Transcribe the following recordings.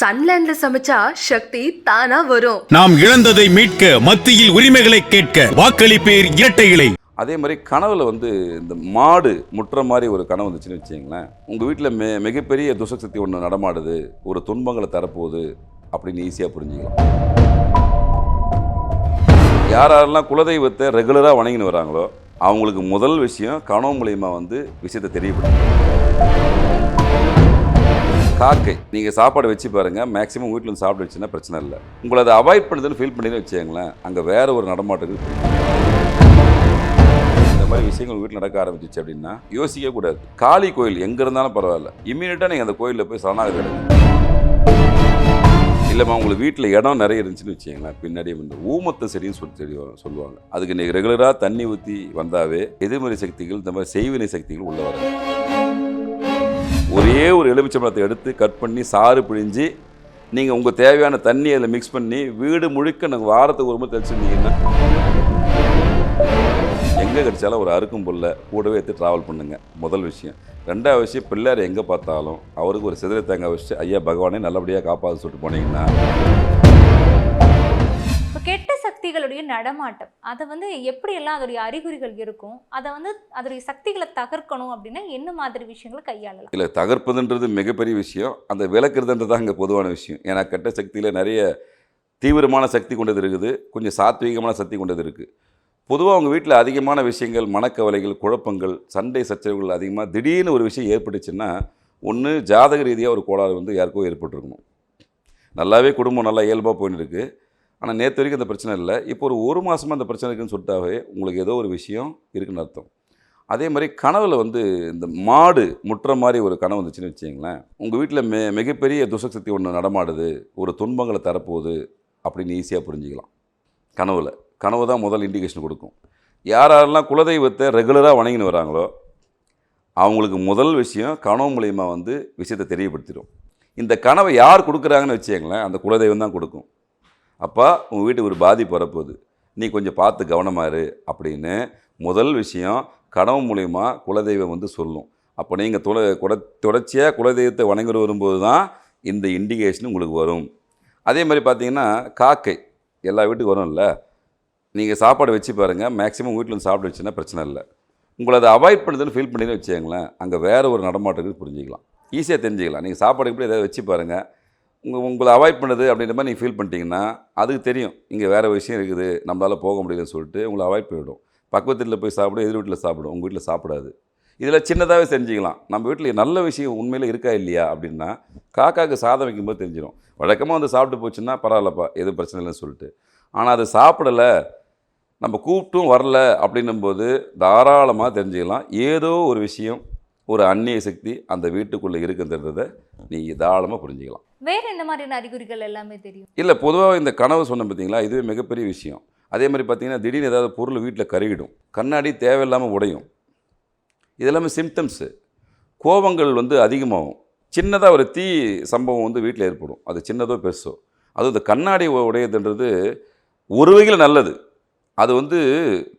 சன்லேண்ட்ல சமைச்சா சக்தி தானா வரும். நாம் இழந்ததை மீட்க மத்தியில் உரிமைகளை கேட்க வாக்களிப்பேர் இரட்டை இலை அதே மாதிரி கனவுல வந்து இந்த மாடு முட்டுற மாதிரி ஒரு கனவு வந்துச்சுன்னு வச்சுங்களேன் உங்கள் வீட்டில் மெ மிகப்பெரிய துசக்தி ஒன்று நடமாடுது. ஒரு துன்பங்களை தரப்போகுது அப்படின்னு ஈஸியாக புரிஞ்சுக்கலாம். யார் யாரெல்லாம் குலதெய்வத்தை ரெகுலராக வணங்கின்னு வராங்களோ அவங்களுக்கு முதல் விஷயம் கனவு மூலியமாக வந்து விஷயத்தை தெரியப்படுத்தும் காக்கை நீங்கள் சாப்பாடு வச்சு பாருங்கள் மேக்ஸிமம் வீட்டில் வந்து சாப்பிட்டு வச்சுன்னா பிரச்சனை இல்லை. உங்களை அதை அவாய்ட் பண்ணுதுன்னு ஃபீல் பண்ணின்னு வச்சுங்களேன் அங்கே வேறு ஒரு நடமாட்டத்துக்கு இந்த மாதிரி விஷயங்கள் வீட்டில் நடக்க ஆரம்பிச்சிச்சு அப்படின்னா யோசிக்க கூடாது. காளி கோயில் எங்கே இருந்தாலும் பரவாயில்ல. இம்மீடியட்டாக நீங்கள் அந்த கோயிலில் போய் சரணாகதி இல்லைம்மா உங்களுக்கு வீட்டில் இடம் நிறைய இருந்துச்சுன்னு வச்சுங்களேன் பின்னாடி இந்த ஊமத்த செடின்னு சொல்லி செடி சொல்லுவாங்க. அதுக்கு நீங்கள் ரெகுலராக தண்ணி ஊற்றி வந்தாவே எதிர்மறை சக்திகள் இந்த மாதிரி செய்வினை சக்திகள் உள்ள வராங்க ஒரே ஒரு எலுமிச்சம்பழத்தை எடுத்து கட் பண்ணி சாறு பிழிஞ்சு நீங்கள் உங்கள் தேவையான தண்ணி அதில் மிக்ஸ் பண்ணி வீடு முழுக்க நாங்கள் வாரத்துக்கு ஒரு முறை தெளிச்சிருந்தீங்கன்னா எங்கே கிடைச்சாலும் ஒரு அறுக்கும் புல்லை கூடவே எடுத்து ட்ராவல் பண்ணுங்கள் முதல் விஷயம். ரெண்டாவது விஷயம் பிள்ளையார் எங்கே பார்த்தாலும் அவருக்கு ஒரு சிதறை தேங்காய் வச்சு ஐயா பகவானே நல்லபடியாக காப்பாற்ற சொல்லிட்டு போனீங்கன்னா கெட்ட சக்திகளுடைய நடமாட்டம். அதை வந்து எப்படியெல்லாம் அதோடைய அறிகுறிகள் இருக்கும் அதை வந்து அதோடைய சக்திகளை தகர்க்கணும் அப்படின்னா என்ன மாதிரி விஷயங்களை கையாளலாம்? இல்லை தகர்ப்பதுன்றது மிகப்பெரிய விஷயம். அந்த விளக்குறதுன்றது தான் இங்கே பொதுவான விஷயம். ஏன்னா கெட்ட சக்தியில் நிறைய தீவிரமான சக்தி கொண்டது இருக்குது. கொஞ்சம் சாத்வீகமான சக்தி கொண்டது இருக்குது பொதுவாக அவங்க வீட்டில் அதிகமான விஷயங்கள் மனக்கவலைகள் குழப்பங்கள் சண்டை சச்சரவுகள் அதிகமாக திடீர்னு ஒரு விஷயம் ஏற்பட்டுச்சுன்னா ஒன்று ஜாதக ரீதியாக ஒரு கோளாறு வந்து யாருக்கோ ஏற்பட்டிருக்கணும். நல்லாவே குடும்பம் நல்லா இயல்பாக போயின்னு இருக்குது ஆனால் நேற்று வரைக்கும் அந்த பிரச்சனை இல்லை. இப்போ ஒரு ஒரு மாதமாக அந்த பிரச்சனை இருக்குன்னு சொல்லிட்டாவே உங்களுக்கு ஏதோ ஒரு விஷயம் இருக்குன்னு அர்த்தம். அதே மாதிரி கனவில் வந்து இந்த மாடு முட்டுற மாதிரி ஒரு கனவு வந்துச்சுன்னு வச்சிங்களேன் உங்கள் வீட்டில் மெ மிகப்பெரிய துசக்தி ஒன்று நடமாடுது. ஒரு துன்பங்களை தரப்போகுது அப்படின்னு ஈஸியாக புரிஞ்சுக்கலாம். கனவில். கனவு தான் முதல் இண்டிகேஷன் கொடுக்கும். யார் யாரெல்லாம் குலதெய்வத்தை ரெகுலராக வணங்கின்னு வராங்களோ அவங்களுக்கு முதல் விஷயம் கனவு மூலயமா வந்து விஷயத்தை தெரியப்படுத்திடும். இந்த கனவை யார் கொடுக்குறாங்கன்னு வச்சுங்களேன் அந்த குலதெய்வம் தான் கொடுக்கும். அப்பா உங்கள் வீட்டுக்கு ஒரு பாதிப்பு வரப்போகுது நீ கொஞ்சம் பார்த்து கவனமாரு அப்படின்னு முதல் விஷயம் கனவு மூலயமா குலதெய்வம் வந்து சொல்லும். அப்போ நீங்கள் துள குட தொடர்ச்சியாக குலதெய்வத்தை வணங்கிட்டு வரும்போது தான் இந்த இண்டிகேஷன் உங்களுக்கு வரும். அதே மாதிரி பார்த்தீங்கன்னா காக்கை எல்லா வீட்டுக்கும் வரும்ல. நீங்கள் சாப்பாடு வச்சு பாருங்கள் மேக்ஸிமம் வீட்டில் வந்து சாப்பிட்டு வச்சுன்னா பிரச்சனை இல்லை. உங்களை அதை அவாய்ட் பண்ணுதுன்னு ஃபீல் பண்ணின்னு வச்சுங்களேன் அங்கே வேறு ஒரு நடமாட்டத்துக்கு புரிஞ்சிக்கலாம். ஈஸியாக தெரிஞ்சுக்கலாம். நீங்கள் சாப்பாடு எப்படி ஏதாவது வச்சு பாருங்கள் உங்கள் உங்களை அவாய்ட் பண்ணுது அப்படின்ற மாதிரி நீங்கள் ஃபீல் பண்ணிட்டீங்கன்னா அதுக்கு தெரியும். இங்கே வேறு விஷயம் இருக்குது நம்மளால் போக முடியலன்னு சொல்லிட்டு உங்களை அவாய்ட் பண்ணிவிடும் பக்கத்து வீட்டில் போய் சாப்பிடும் எதிர் வீட்டில் சாப்பிடும் உங்கள் வீட்டில் சாப்பிடாது. இதில் சின்னதாகவே தெரிஞ்சுக்கலாம் நம்ம வீட்டில் நல்ல விஷயம் உண்மையில் இருக்கா இல்லையா அப்படின்னா காக்காவுக்கு சாதம் வைக்கும்போது தெரிஞ்சிடும் வழக்கமாக வந்து சாப்பிட்டு போச்சுன்னா பரவாயில்லப்பா எதுவும் பிரச்சனை இல்லைன்னு சொல்லிட்டு. ஆனால் அது சாப்பிடலை நம்ம கூப்பிட்டும் வரல அப்படின்னும்போது தாராளமாக தெரிஞ்சுக்கலாம். ஏதோ ஒரு விஷயம் ஒரு அந்நிய சக்தி அந்த வீட்டுக்குள்ளே இருக்குன்றதை நீ தாராளமாக புரிஞ்சுக்கலாம். வேற என்ன மாதிரியான அறிகுறிகள் எல்லாமே தெரியும்? இல்லை பொதுவாக இந்த கனவு சொன்ன பார்த்தீங்களா இதுவே மிகப்பெரிய விஷயம். அதே மாதிரி பார்த்தீங்கன்னா திடீர்னு ஏதாவது பொருள் வீட்டில் கருகிடும். கண்ணாடி தேவையில்லாமல் உடையும். இதெல்லாமே சிம்டம்ஸு கோபங்கள் வந்து அதிகமாகும். சின்னதாக ஒரு தீ சம்பவம் வந்து வீட்டில் ஏற்படும். அது சின்னதோ பெருசோ. அதுவும் இந்த கண்ணாடி உடையதுன்றது ஒரு வகையில் நல்லது. அது வந்து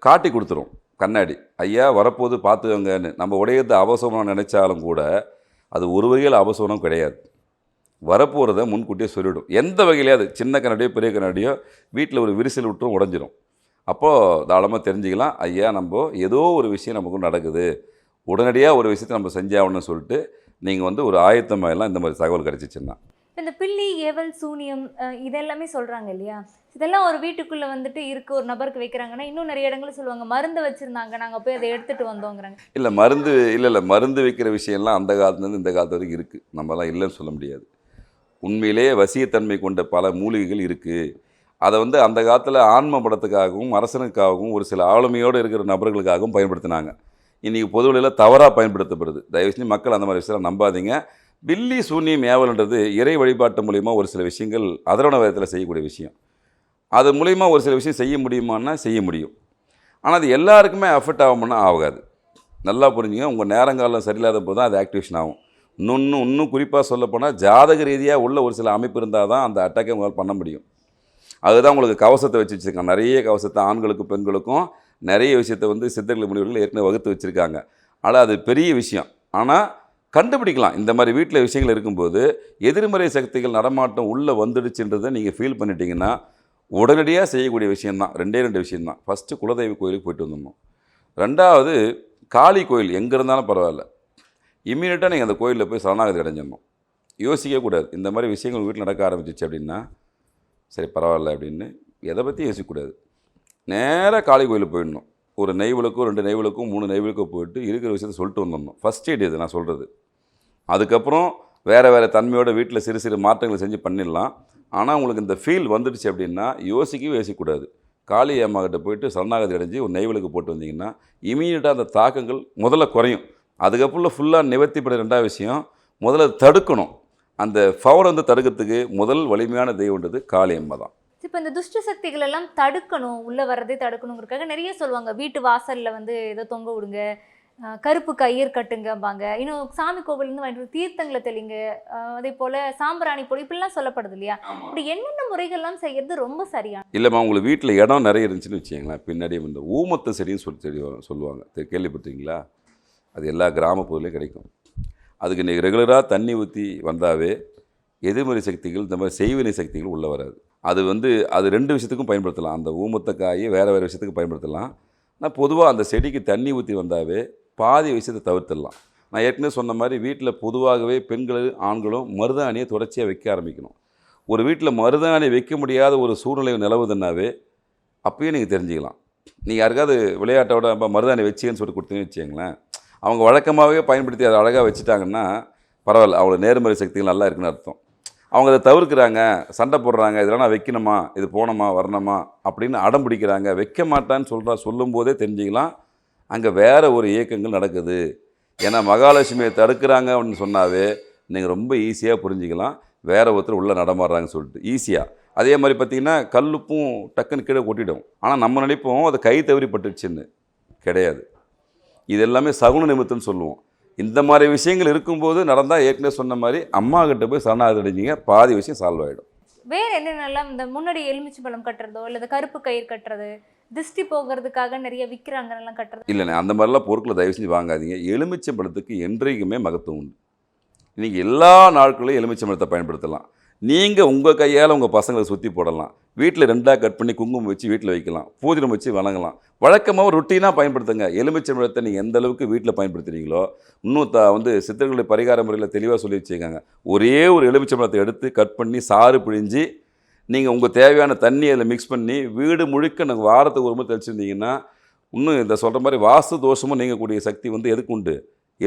காட்டி கொடுத்துரும். கண்ணாடி. ஐயா வரப்போது பார்த்துக்கோங்கன்னு. நம்ம உடையத்தை அவசரம் நினச்சாலும் கூட அது ஒரு வகையில் அவசரம் கிடையாது. வரப்போகிறத முன்கூட்டியே சொல்லிவிடும். எந்த வகையிலையாவது சின்ன கண்ணாடியோ பெரிய கண்ணாடியோ வீட்டில் ஒரு விரிசல் விட்டுரும் உடஞ்சிரும். அப்போது தாராளமாக தெரிஞ்சுக்கலாம். ஐயா நம்ம ஏதோ ஒரு விஷயம் நமக்கு நடக்குது. உடனடியாக ஒரு விஷயத்தை நம்ம செஞ்சாகணும்னு சொல்லிட்டு நீங்கள் வந்து ஒரு ஆயத்தமாயெல்லாம் இந்த மாதிரி தகவல் கிடச்சிச்சுன்னா. இந்த பில்லி ஏவல் சூனியம் இதெல்லாமே சொல்கிறாங்க இல்லையா? இதெல்லாம் ஒரு வீட்டுக்குள்ளே வந்துட்டு இருக்கு ஒரு நபருக்கு வைக்கிறாங்கன்னா இன்னும் நிறைய இடங்களில் சொல்லுவாங்க மருந்து வச்சுருந்தாங்க நாங்கள் போய் அதை எடுத்துகிட்டு வந்தோங்கிறாங்க. இல்லை மருந்து இல்லை இல்லை மருந்து வைக்கிற விஷயம்லாம் அந்த காலத்துலேருந்து இந்த காலத்து வரைக்கும் இருக்குது நம்மலாம் இல்லைன்னு சொல்ல முடியாது. உண்மையிலேயே வசியத்தன்மை கொண்ட பல மூலிகைகள் இருக்குது அதை வந்து அந்த காலத்தில் ஆன்ம படத்துக்காகவும் அரசனுக்காகவும் ஒரு சில ஆளுமையோடு இருக்கிற நபர்களுக்காகவும் பயன்படுத்தினாங்க. இன்றைக்கி பொதுவெளியில் தவறாக பயன்படுத்தப்படுது. தயவு செஞ்சு மக்கள் அந்த மாதிரி விஷயம் நம்பாதீங்க. பில்லி சூன்யம் ஏவல்ன்றது இறை வழிபாட்டு மூலிமா ஒரு சில விஷயங்கள் அதரவண விதத்தில் செய்யக்கூடிய விஷயம். அது மூலிமா ஒரு சில விஷயம் செய்ய முடியுமான்னா செய்ய முடியும். ஆனால் அது எல்லாருக்குமே அஃபெக்ட் ஆகும்னா ஆகாது. நல்லா புரிஞ்சுங்க உங்கள் நேரங்காலம் சரியில்லாத போது தான் அது ஆக்டிவேஷன் ஆகும். இன்னும் இன்னும் குறிப்பாக சொல்லப்போனால் ஜாதக ரீதியாக உள்ள ஒரு சில அமைப்பு இருந்தால் தான் அந்த அட்டாக்கை உங்களால் பண்ண முடியும். அதுதான் உங்களுக்கு கவசத்தை வச்சு வச்சுருக்காங்க. நிறைய கவசத்தை ஆண்களுக்கும் பெண்களுக்கும் நிறைய விஷயத்தை வந்து சித்தர்கள் முனிவர்கள் ஏற்கனவே வகுத்து வச்சுருக்காங்க. ஆனால் அது பெரிய விஷயம். ஆனால் கண்டுபிடிக்கலாம். இந்த மாதிரி வீட்டில் விஷயங்கள் இருக்கும்போது எதிர்மறை சக்திகள் நடமாட்டம் உள்ளே வந்துடுச்சுன்றதை நீங்கள் ஃபீல் பண்ணிட்டீங்கன்னா உடனடியாக செய்யக்கூடிய விஷயந்தான் ரெண்டே ரெண்டு விஷயந்தான் ஃபஸ்ட்டு குலதெய்வ கோயிலுக்கு போயிட்டு வந்துடணும் ரெண்டாவது காளி கோயில் எங்கே இருந்தாலும் பரவாயில்ல. இம்மீடியட்டாக நீங்கள் அந்த கோயிலில் போய் சரணாகதி அடைஞ்சிடணும். யோசிக்கக்கூடாது இந்த மாதிரி விஷயங்கள் வீட்டில் நடக்க ஆரம்பிச்சிச்சு அப்படின்னா சரி பரவாயில்ல அப்படின்னு எதை பற்றி யோசிக்கக்கூடாது. நேராக காளி கோயிலுக்கு போயிடணும். ஒரு நெய்விளக்கும் ரெண்டு நெய்விளக்கும் மூணு நெய்விளக்கும் போயிட்டு இருக்கிற விஷயத்த சொல்லிட்டு வந்துடணும் ஃபஸ்ட் எய்ட் இது நான் சொல்கிறது அதுக்கப்புறம் வேறு வேறு தன்மையோட வீட்டில் சிறு சிறு மாற்றங்களை செஞ்சு பண்ணிடலாம். ஆனால் உங்களுக்கு இந்த ஃபீல் வந்துடுச்சு அப்படின்னா யோசிக்கவே யோசிக்கக்கூடாது. காளி அம்மாக்கிட்ட போயிட்டு சரணாகதி அடைஞ்சு ஒரு நெய்விளக்கு போட்டு வந்தீங்கன்னா இமீடியட்டாக அந்த தாக்கங்கள் முதல்ல குறையும். அதுக்கப்புறம் ஃபுல்லாக நிவர்த்திப்பட ரெண்டாவது விஷயம் முதல்ல தடுக்கணும். அந்த ஃபவர் வந்து தடுக்கிறதுக்கு முதல் வலிமையான தெய்வம்ன்றது காளி அம்மா தான். இப்போ இந்த துஷ்ட சக்திகள் எல்லாம் தடுக்கணும் உள்ள வர்றதே தடுக்கணுங்கிறதுக்காக நிறைய சொல்லுவாங்க. வீட்டு வாசல்ல வந்து ஏதோ தொங்க விடுங்க கருப்பு கயிறு கட்டுங்கம்பாங்க. இன்னும் சாமி கோவிலேருந்து வாங்கிட்டு வந்து தீர்த்தங்களை தெளிங்க அதே போல சாம்பிராணி பொடி இப்படிலாம் சொல்லப்படுது இல்லையா? இப்படி என்னென்ன முறைகள்லாம் செய்யறது ரொம்ப சரியான இல்லைம்மா உங்களுக்கு வீட்டில் இடம் நிறைய இருந்துச்சுன்னு வச்சுக்கங்களேன். பின்னாடி இந்த ஊமத்த செடின்னு சொல்லி செடி சொல்லுவாங்க. கேள்விப்பட்டிருக்கீங்களா? அது எல்லா கிராமப்புறத்துலையும் கிடைக்கும். அதுக்கு நீங்கள் ரெகுலராக தண்ணி ஊற்றி வந்தாவே எதிர்மறை சக்திகள் இந்த மாதிரி செய்வினை சக்திகள் உள்ளே வராது. அது வந்து அது ரெண்டு விஷயத்துக்கும் பயன்படுத்தலாம். அந்த ஊமத்த காயை வேறு வேறு விஷயத்துக்கு பயன்படுத்தலாம். ஆனால் பொதுவாக அந்த செடிக்கு தண்ணி ஊற்றி வந்தாவே பாதி விஷயத்தை தவிர்த்திடலாம். நான் ஏற்கனவே சொன்ன மாதிரி வீட்டில் பொதுவாகவே பெண்களும் ஆண்களும் மருதாணியை தொடர்ச்சியாக வைக்க ஆரம்பிக்கணும். ஒரு வீட்டில் மருதாணி வைக்க முடியாத ஒரு சூழ்நிலை நிலவுதுன்னாவே அப்பயே நீங்கள் தெரிஞ்சுக்கலாம். நீங்கள் யாருக்காவது விளையாட்டோட மருதாணி வச்சிங்கன்னு சொல்லிட்டு கொடுத்தீங்கன்னு வச்சுங்களேன் அவங்க வழக்கமாகவே பயன்படுத்தி அதை அழகாக வச்சுட்டாங்கன்னா பரவாயில்ல அவ்வளோ நேர்மறை சக்திகள் நல்லா இருக்குன்னு அர்த்தம். அவங்க அதை தவிர்க்கிறாங்க சண்டை போடுறாங்க இதெல்லாம் நான் வைக்கணுமா இது போகணுமா வரணுமா அப்படின்னு அடம் பிடிக்கிறாங்க. வைக்க மாட்டான்னு சொல்கிறா சொல்லும்போதே தெரிஞ்சுக்கலாம் அங்கே வேறு ஒரு இயக்கங்கள் நடக்குது. ஏன்னா மகாலட்சுமியை தடுக்கிறாங்க அப்படின்னு சொன்னாவே நீங்கள் ரொம்ப ஈஸியாக புரிஞ்சுக்கலாம் வேறு ஒருத்தர் உள்ளே நடமாடுறாங்கன்னு சொல்லிட்டு. ஈஸியாக அதே மாதிரி பார்த்தீங்கன்னா கல்லுப்பும் டக்குன்னு கீழே கொட்டிடும். ஆனால் நம்ம நினைப்போம் அது கை தவறி பட்டுச்சுன்னு கிடையாது. இது எல்லாமே சகுன நிமித்தம்னு சொல்லுவோம். இந்த மாதிரி விஷயங்கள் இருக்கும்போது நடந்தால் ஏற்கனவே சொன்ன மாதிரி அம்மா கிட்ட போய் சரணாகதி அடைஞ்சிங்க பாதி விஷயம் சால்வ் ஆகிடும் வேற என்னென்னலாம் இந்த முன்னாடி எலுமிச்சை பழம் கட்டுறதோ இல்லை கருப்பு கயிறு கட்டுறது திருஷ்டி போகிறதுக்காக நிறைய விற்கிறாங்க எல்லாம் கட்டுறது இல்லைண்ணே அந்த மாதிரிலாம் பொருட்களை தயவு செஞ்சு வாங்காதீங்க. எலுமிச்சை பழத்துக்கு என்றைக்குமே மகத்துவம் உண்டு. நீங்கள் எல்லா நாட்களையும் எலுமிச்சை பழத்தை பயன்படுத்தலாம். நீங்கள் உங்கள் கையால் உங்கள் பசங்களை சுற்றி போடலாம். வீட்டில் ரெண்டாக கட் பண்ணி குங்குமம் வச்சு வீட்டில் வைக்கலாம். பூஜனம் வச்சு வணங்கலாம். வழக்கமாக ரொட்டீனாக பயன்படுத்துங்க. எலுமிச்சை பழத்தை நீங்கள் எந்த அளவுக்கு வீட்டில் பயன்படுத்துறீங்களோ இன்னும் த வந்து சித்தர்களுடைய பரிகார முறையில் தெளிவாக சொல்லி வச்சுருக்காங்க. ஒரே ஒரு எலுமிச்சை பழத்தை எடுத்து கட் பண்ணி சாறு பிழிஞ்சு நீங்கள் உங்கள் தேவையான தண்ணி அதில் மிக்ஸ் பண்ணி வீடு முழுக்க நாங்கள் வாரத்துக்கு ஒரு முறை தெளிச்சிருந்தீங்கன்னா இன்னும் இந்த சொல்கிற மாதிரி வாஸ்து தோஷமும் நீங்கக்கூடிய சக்தி வந்து எதுக்கு உண்டு?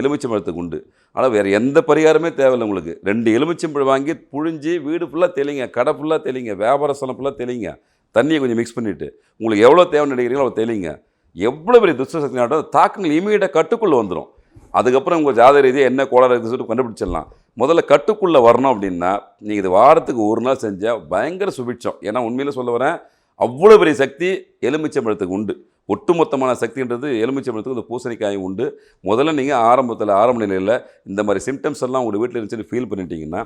எலுமிச்சை பழத்துக்கு உண்டு. ஆனால் வேறு எந்த பரிகாரமே தேவையில்லை உங்களுக்கு. ரெண்டு எலுமிச்சம்பழம் வாங்கி புழிஞ்சு வீடு ஃபுல்லாக தெளிங்க கடை ஃபுல்லாக தெளிங்க வியாபார சலம் ஃபுல்லாக தெளிங்க. தண்ணியை கொஞ்சம் மிக்ஸ் பண்ணிவிட்டு உங்களுக்கு எவ்வளோ தேவை நினைக்கிறீங்களோ அவ்வளோ தெளிங்க. எவ்வளோ பெரிய துஷ்ட சக்தி நாட்டம் தாக்கங்கள் இமீடியட்டாக கட்டுக்குள்ளே வந்துடும் அதுக்கப்புறம் உங்கள் ஜாத ரீதியாக என்ன கோளாறு இருக்குன்னு சொல்லிட்டு கண்டுபிடிச்சிடலாம். முதல்ல கட்டுக்குள்ளே வரணும் அப்படின்னா நீங்கள் இது வாரத்துக்கு ஒரு நாள் செஞ்சால் பயங்கர சுபிட்சம். ஏன்னா உண்மையில் சொல்ல வரேன் அவ்வளோ பெரிய சக்தி எலுமிச்சம்பழத்துக்கு உண்டு. ஒட்டுமொத்தமான சக்தின்றது எலுமிச்சம்பழத்துக்கு இந்த பூசணிக்காயும் உண்டு. முதல்ல நீங்கள் ஆரம்பத்தில் ஆரம்ப நிலையில் இந்த மாதிரி சிம்டம்ஸ் எல்லாம் உங்கள் வீட்டில் இருந்துச்சுன்னு ஃபீல் பண்ணிட்டீங்கன்னா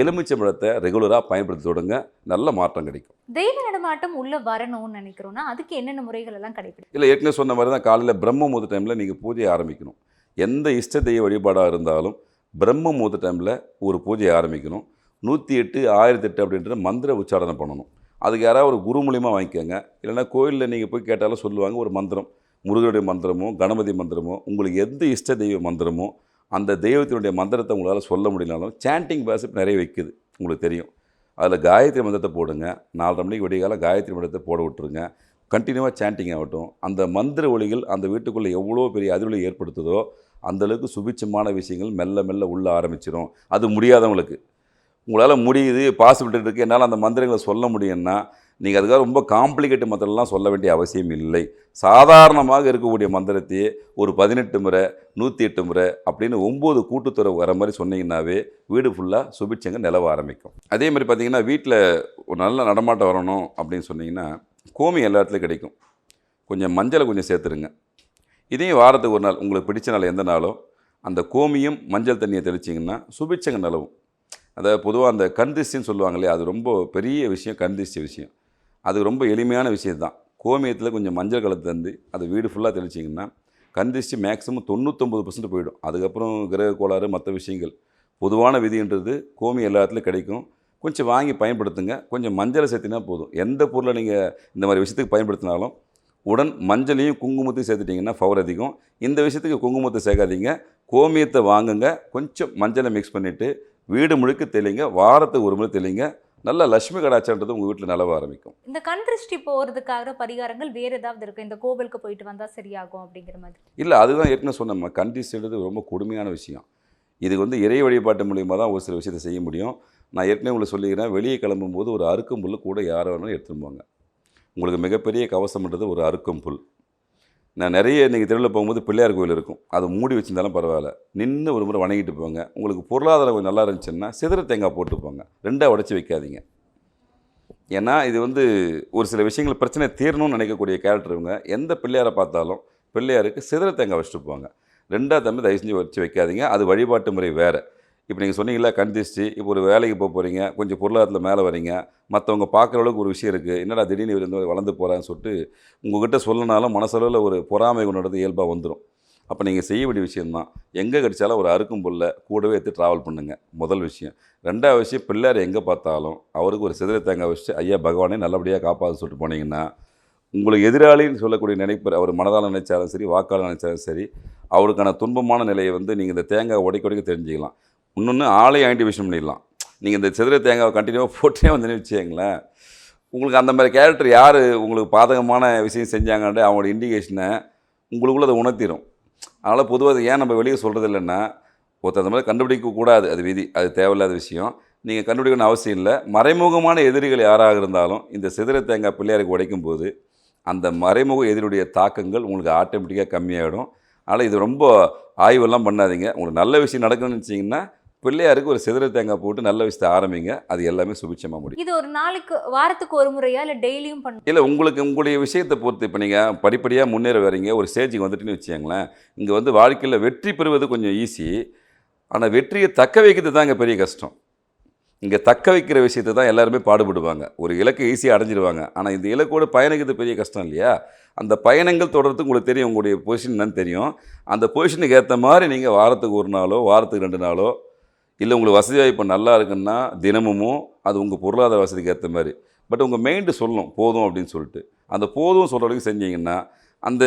எலுமிச்சம்பழத்தை ரெகுலராக பயன்படுத்தி தொடங்க. நல்ல மாற்றம் கிடைக்கும். தெய்வ நடமாட்டம் உள்ள வரணும்னு நினைக்கிறோம்னா அதுக்கு என்னென்ன முறைகள் எல்லாம் கடைபிடிக்கும் இல்லை ஏற்கனவே சொன்ன மாதிரி தான் காலையில் பிரம்ம முகூர்த்த டைமில் நீங்கள் பூஜையை ஆரம்பிக்கணும். எந்த இஷ்ட தெய்வ வழிபாடாக இருந்தாலும் பிரம்ம முகூர்த்த டைமில் ஒரு பூஜையை ஆரம்பிக்கணும். நூற்றி எட்டு ஆயிரத்தி எட்டு அப்படின்ற மந்திர உச்சாரணம் பண்ணணும். அதுக்கு யாராவது ஒரு குரு மூலியமாக வாங்கிக்கோங்க. இல்லைன்னா கோயிலில் நீங்கள் போய் கேட்டாலும் சொல்லுவாங்க ஒரு மந்திரம். முருகனுடைய மந்திரமோ கணபதி மந்திரமோ உங்களுக்கு எந்த இஷ்ட தெய்வ மந்திரமோ அந்த தெய்வத்தினுடைய மந்திரத்தை உங்களால் சொல்ல முடியலனாலும் சாண்டிங் பேசிப் நிறைய வைக்குது. உங்களுக்கு தெரியும். அதில் காயத்ரி மந்திரத்தை போடுங்க. நாலரை மணிக்கு விடியகால காயத்ரி மந்திரத்தை போட விட்டுருங்க. கண்டினியூவாக சாண்டிங் ஆகட்டும். அந்த மந்திர ஒளிகள் அந்த வீட்டுக்குள்ளே எவ்வளோ பெரிய அதிர்வலை ஏற்படுத்துதோ அந்தளவுக்கு சுபிச்சமான விஷயங்கள் மெல்ல மெல்ல உள்ள ஆரம்பிச்சிடும் அது முடியாதவங்களுக்கு. உங்களால் முடியுது பாசிபிலிட்டி இருக்குது என்னால் அந்த மந்திரங்களை சொல்ல முடியும்னா நீங்கள் அதுக்காக ரொம்ப காம்ப்ளிகேட்டட் மந்திரம்லாம் சொல்ல வேண்டிய அவசியம் இல்லை. சாதாரணமாக இருக்கக்கூடிய மந்திரத்தையே ஒரு பதினெட்டு முறை நூற்றி எட்டு முறை அப்படின்னு ஒம்பது கூட்டுத்துறை வர மாதிரி சொன்னீங்கன்னாவே வீடு ஃபுல்லாக சுபிட்சங்க நிலவ ஆரம்பிக்கும். அதே மாதிரி பார்த்தீங்கன்னா வீட்டில் ஒரு நல்ல நடமாட்டம் வரணும் அப்படின்னு சொன்னீங்கன்னா கோமி எல்லா இடத்துலையும் கிடைக்கும். கொஞ்சம் மஞ்சளை கொஞ்சம் சேர்த்துருங்க. இதையும் வாரத்துக்கு ஒரு நாள் உங்களுக்கு பிடிச்ச நாள் எந்த நாளோ அந்த கோமியும் மஞ்சள் தண்ணியை தெளிச்சிங்கன்னா சுபிட்சங்க நிலவும். அதை பொதுவாக அந்த கந்திஷ்டின்னு சொல்லுவாங்க இல்லையா அது ரொம்ப பெரிய விஷயம் கந்திஷ்டி விஷயம். அது ரொம்ப எளிமையான விஷயம் தான் கோமியத்தில் கொஞ்சம் மஞ்சள் கலந்து தந்து அது வீடு ஃபுல்லாக தெளிச்சிங்கன்னா கந்திஷ்டி மேக்ஸிமம் தொண்ணூத்தொம்பது பர்சன்ட் போயிடும். அதுக்கப்புறம் கிரக கோளாறு மற்ற விஷயங்கள். பொதுவான விதின்றது கோமி எல்லா இடத்துலையும் கிடைக்கும். கொஞ்சம் வாங்கி பயன்படுத்துங்க. கொஞ்சம் மஞ்சளை சேர்த்தினா போதும். எந்த பொருளை நீங்கள் இந்த மாதிரி விஷயத்துக்கு பயன்படுத்தினாலும் உடன் மஞ்சளையும் குங்குமத்தையும் சேர்த்துட்டிங்கன்னா ஃபவர் அதிகம். இந்த விஷயத்துக்கு குங்குமத்தை சேர்க்காதீங்க. கோமியத்தை வாங்குங்க. கொஞ்சம் மஞ்சளை மிக்ஸ் பண்ணிவிட்டு வீடு முழுக்க தெளிங்க வாரத்துக்கு ஒரு முறை தெளிங்க. நல்ல லட்சுமி கடாச்சான்றது உங்கள் வீட்டில் நிலவ ஆரம்பிக்கும். இந்த கண் திருஷ்டி போகிறதுக்காக பரிகாரங்கள் வேற ஏதாவது இருக்கு? இந்த கோவிலுக்கு போயிட்டு வந்தா சரியாகும் அப்படிங்கிற மாதிரி. இல்லை அதுதான் ஏற்கனவே சொன்னோம் கண்டிஸ்ன்றது ரொம்ப கொடுமையான விஷயம். இதுக்கு வந்து இறை வழிபாட்டு மூலியமாக தான் ஒரு சில விஷயத்தை செய்ய முடியும். நான் ஏற்கனவே உங்களுக்கு சொல்லிக்கிறேன். வெளியே கிளம்பும்போது ஒரு அறுக்கும் புல் கூட யாரை வேணாலும் எடுத்துன்னு போங்க. உங்களுக்கு மிகப்பெரிய கவசம்ன்றது ஒரு அறுக்கும் புல். நான் நிறைய இன்றைக்கி தெருவில் போகும்போது பிள்ளையார் கோயில் இருக்கும். அதை மூடி வச்சிருந்தாலும் பரவாயில்ல. நின்று ஒரு முறை வணங்கிட்டு போங்க. உங்களுக்கு பொருளாதாரம் கொஞ்சம் நல்லா இருந்துச்சுன்னா சிதற தேங்காய் போட்டு போங்க. ரெண்டாக உடச்சி வைக்காதீங்க. ஏன்னா இது வந்து ஒரு சில விஷயங்கள் பிரச்சனை தீரணும்னு நினைக்கக்கூடிய கேரக்டர் இவங்க. எந்த பிள்ளையாரை பார்த்தாலும் பிள்ளையாருக்கு சிதற தேங்காய் வச்சுட்டு போவாங்க ரெண்டாக தம்பி தயவு செஞ்சு வச்சு வைக்காதீங்க. அது வழிபாட்டு முறை வேறு. இப்போ நீங்கள் சொன்னீங்களா கண்டிச்சு இப்போ ஒரு வேலைக்கு போக போகிறீங்க கொஞ்சம் பொருளாதாரத்தில் மேலே வரீங்க மற்றவங்க பார்க்குற அளவுக்கு ஒரு விஷயம் இருக்குது என்னடா திடீர்னு இவர் இந்த மாதிரி வளர்ந்து போகிறான்னு சொல்லிட்டு உங்கள்கிட்ட சொல்லனாலும் மனசளவில் ஒரு பொறாமை கொண்டாடுறது இயல்பாக வந்துடும் அப்போ நீங்கள் செய்ய வேண்டிய விஷயம்தான். எங்கே கிடச்சாலும் ஒரு அறுக்கும் புள்ள கூடவே எடுத்து ட்ராவல் பண்ணுங்கள் முதல் விஷயம். ரெண்டாவது விஷயம் பிள்ளையார் எங்கே பார்த்தாலும் அவருக்கு ஒரு சிதற தேங்காய் வச்சுட்டு ஐயா பகவானே நல்லபடியாக காப்பாற்ற சொல்லிட்டு போனீங்கன்னா உங்களுக்கு எதிராளின்னு சொல்லக்கூடிய நினைப்பு அவர் மனதால் நினைச்சாலும் சரி வாக்காளர் நினைச்சாலும் சரி அவருக்கான துன்பமான நிலையை வந்து நீங்கள் இந்த தேங்காய் உடைக்க உடைக்க தெரிஞ்சுக்கலாம். இன்னொன்று ஆளையும் ஐடென்டிஃபிகேஷன் பண்ணிடலாம். நீங்கள் இந்த சிதற தேங்காவை கண்டினியூவாக போட்டே வந்து வச்சுங்களேன் உங்களுக்கு அந்த மாதிரி கேரக்டர் யார் உங்களுக்கு பாதகமான விஷயம் செஞ்சாங்கன்ட்டு அவங்களோட இண்டிகேஷனை உங்களுக்குள்ள அதை உணர்த்திடும் அதனால் பொதுவாக ஏன் நம்ம வெளியே சொல்கிறது இல்லைன்னா ஒருத்தர் அந்த மாதிரி கண்டுபிடிக்கக்கூடாது அது விதி அது தேவையில்லாத விஷயம். நீங்கள் கண்டுபிடிக்கணும் அவசியம் இல்லை. மறைமுகமான எதிரிகள் யாராக இருந்தாலும் இந்த சிதற தேங்காய் பிள்ளையாருக்கு உடைக்கும் போது அந்த மறைமுக எதிரியுடைய தாக்கங்கள் உங்களுக்கு ஆட்டோமேட்டிக்காக கம்மியாகிடும் அதனால் இது ரொம்ப ஆய்வெல்லாம் பண்ணாதீங்க. உங்களுக்கு நல்ல விஷயம் நடக்கணும்னு நினச்சிங்கன்னா பிள்ளையாருக்கு ஒரு சிதற தேங்காய் போட்டு நல்ல விஷயத்தை ஆரம்பிங்க. அது எல்லாமே சுபிட்சமாக முடியும். இது ஒரு நாளைக்கு வாரத்துக்கு ஒரு முறையா இல்ல டெய்லியும் பண்ணும் இல்லை உங்களுக்கு உங்களுடைய விஷயத்தை பொறுத்து இப்போ நீங்கள் படிப்படியாக முன்னேற வரீங்க. ஒரு ஸ்டேஜுக்கு வந்துட்டுன்னு வச்சுக்கோங்களேன். இங்கே வந்து வாழ்க்கையில் வெற்றி பெறுவது கொஞ்சம் ஈஸி ஆனால் வெற்றியை தக்க வைக்கிறது தான் இங்கே பெரிய கஷ்டம். இங்கே தக்க வைக்கிற விஷயத்தை தான் எல்லாருமே பாடுபடுவாங்க. ஒரு இலக்கை ஈஸியாக அடைஞ்சிடுவாங்க ஆனால் இந்த இலக்கோடு பயணிக்கிறது பெரிய கஷ்டம் இல்லையா? அந்த பயணங்கள் தொடர்றதுக்கு உங்களுக்கு தெரியும். உங்களுடைய பொசிஷன் என்னன்னு தெரியும். அந்த பொசிஷனுக்கு ஏற்ற மாதிரி நீங்கள் வாரத்துக்கு ஒரு நாளோ வாரத்துக்கு ரெண்டு நாளோ இல்லை உங்களுக்கு வசதி இப்போ நல்லா இருக்குன்னா தினமுமோ அது உங்கள் பொருளாதார வசதிக்கு ஏற்ற மாதிரி. பட் உங்கள் மைண்டு சொல்லணும் போதும் அப்படின்னு சொல்லிட்டு. அந்த போதும் சொல்கிற வரைக்கும் செஞ்சீங்கன்னா அந்த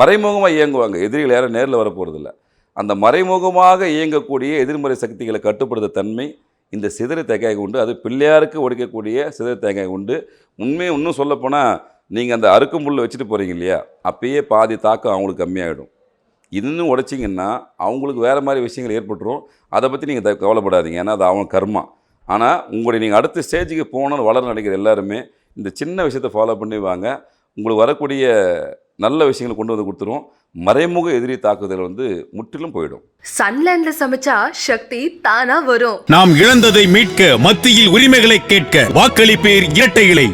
மறைமுகமாக இயங்குவாங்க. எதிரிகள் யாரும் நேரில் வர போகிறதில்ல அந்த மறைமுகமாக இயங்கக்கூடிய எதிர்மறை சக்திகளை கட்டுப்படுத்த தன்மை இந்த சிதற தேங்காய் உண்டு. அது பிள்ளையாருக்கு உடைக்கக்கூடிய சிதற தேங்காய் உண்டு. உண்மையை இன்னும் சொல்லப்போனால் நீங்கள் அந்த அறுக்கும் புல்லை வச்சுட்டு போகிறீங்க இல்லையா? அப்பயே பாதி தாக்கம் அவங்களுக்கு கம்மியாகிடும் இன்னும் உடைச்சிங்கன்னா அவங்களுக்கு வேறு மாதிரி விஷயங்கள் ஏற்பட்டுரும். அதை பற்றி நீங்கள் கவலைப்படாதீங்க. ஏன்னா அது அவங்க கர்மா. ஆனால் உங்களுடைய நீங்கள் அடுத்த ஸ்டேஜுக்கு போகணும்னு வளர நினைக்கிற எல்லாருமே இந்த சின்ன விஷயத்தை ஃபாலோ பண்ணி வாங்க. உங்களுக்கு வரக்கூடிய நல்ல விஷயங்களை கொண்டு வந்து கொடுத்துரும். மறைமுக எதிரி தாக்குதல் வந்து முற்றிலும் போயிடும். சன்லேண்ட்ல சமைச்சா சக்தி தானா வரும். நாம் இழந்ததை மீட்க மத்தியில் உரிமைகளை கேட்க வாக்களிப்பேர் இரட்டை இலை.